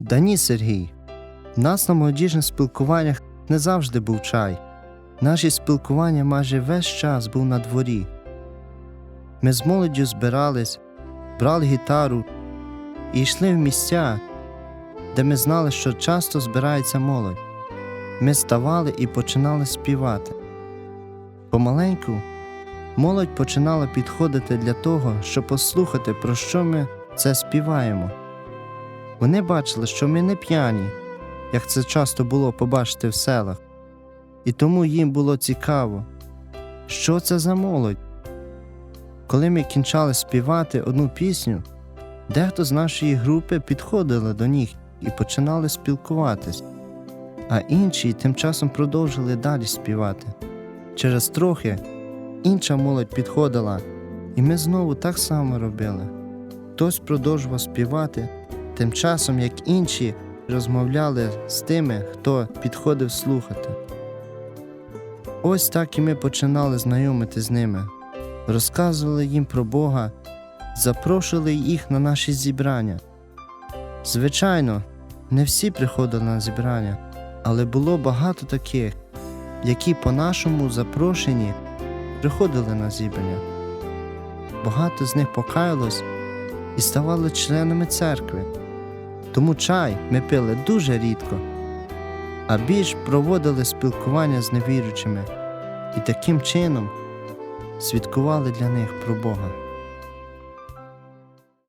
Да ні, Сергій. В нас на молодіжних спілкуваннях не завжди був чай. Наші спілкування майже весь час був на дворі. Ми з молоддю збирались, брали гітару і йшли в місця, де ми знали, що часто збирається молодь. Ми ставали і починали співати. Помаленьку молодь починала підходити для того, щоб послухати, про що ми це співаємо. Вони бачили, що ми не п'яні, як це часто було побачити в селах, і тому їм було цікаво, що це за молодь. Коли ми кінчали співати одну пісню, дехто з нашої групи підходили до них і починали спілкуватись, а інші тим часом продовжили далі співати. Через трохи інша молодь підходила, і ми знову так само робили. Хтось продовжував співати, тим часом як інші розмовляли з тими, хто підходив слухати. Ось так і ми починали знайомити з ними, розказували їм про Бога, запрошували їх на наші зібрання. Звичайно, не всі приходили на зібрання, але було багато таких, які по нашому запрошенні приходили на зібрання. Багато з них покаялось і ставали членами церкви. Тому чай ми пили дуже рідко, а більш проводили спілкування з невіруючими і таким чином свідкували для них про Бога.